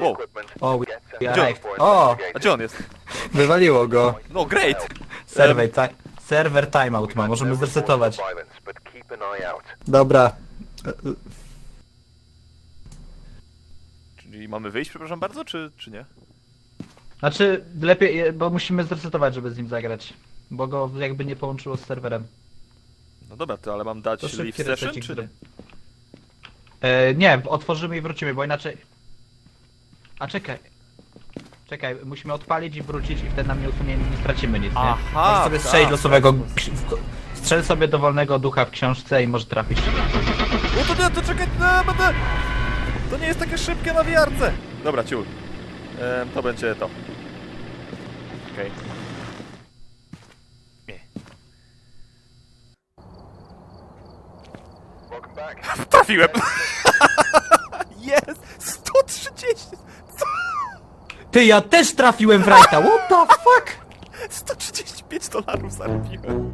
Wow. O, we Gdzie- arrived. O, A gdzie on jest? wywaliło go. No great! Server, ti server timeout ma, możemy zresetować. Dobra. Czyli mamy wyjść, przepraszam bardzo, czy, czy nie? Znaczy, lepiej, bo musimy zresetować, żeby z nim zagrać. Bo go jakby nie połączyło z serwerem. No dobra, to ale mam dać To leave szybki session, resecik czy... gry. E, nie, otworzymy i wrócimy, bo inaczej... A czekaj. Czekaj, musimy odpalić i wrócić i wtedy nam nie usunie, nie stracimy nic, nie? Aha, Możesz sobie tak, strzelić losowego... tak. Strzel sobie dowolnego ducha w książce i może trafić. No to nie, to czekaj, no, będę... To nie jest takie szybkie na wiarce. Dobra, ciul. Ehm, to będzie to. Okej. Nie. Trafiłem! Ty, ja też trafiłem w rajta, what the fuck? 135 dolarów zarobiłem.